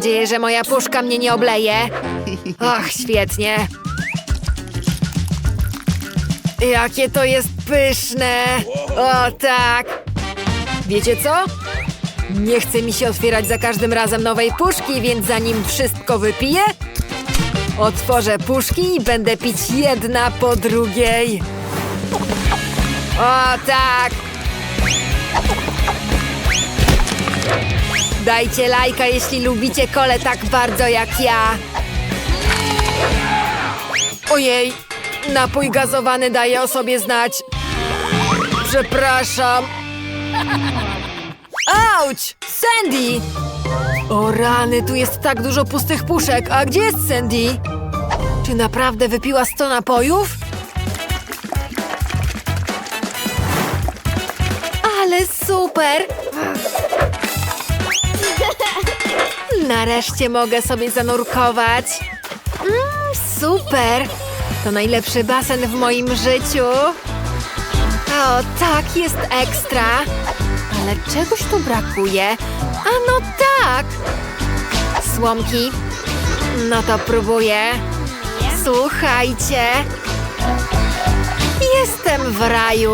nadzieję, że moja puszka mnie nie obleje. Och, świetnie. Jakie to jest pyszne! O tak! Wiecie co? Nie chce mi się otwierać za każdym razem nowej puszki, więc zanim wszystko wypiję, otworzę puszki i będę pić jedna po drugiej. O tak! Dajcie lajka, jeśli lubicie kole tak bardzo jak ja. Ojej, napój gazowany daje o sobie znać. Przepraszam. Auć! Sandy! O rany, tu jest tak dużo pustych puszek. A gdzie jest Sandy? Czy naprawdę wypiła 100 napojów? Ale super! Nareszcie mogę sobie zanurkować. Mm, super! To najlepszy basen w moim życiu. O, tak, jest ekstra. Ale czegoś tu brakuje. A no tak! Słomki. No to próbuję. Słuchajcie. Jestem w raju.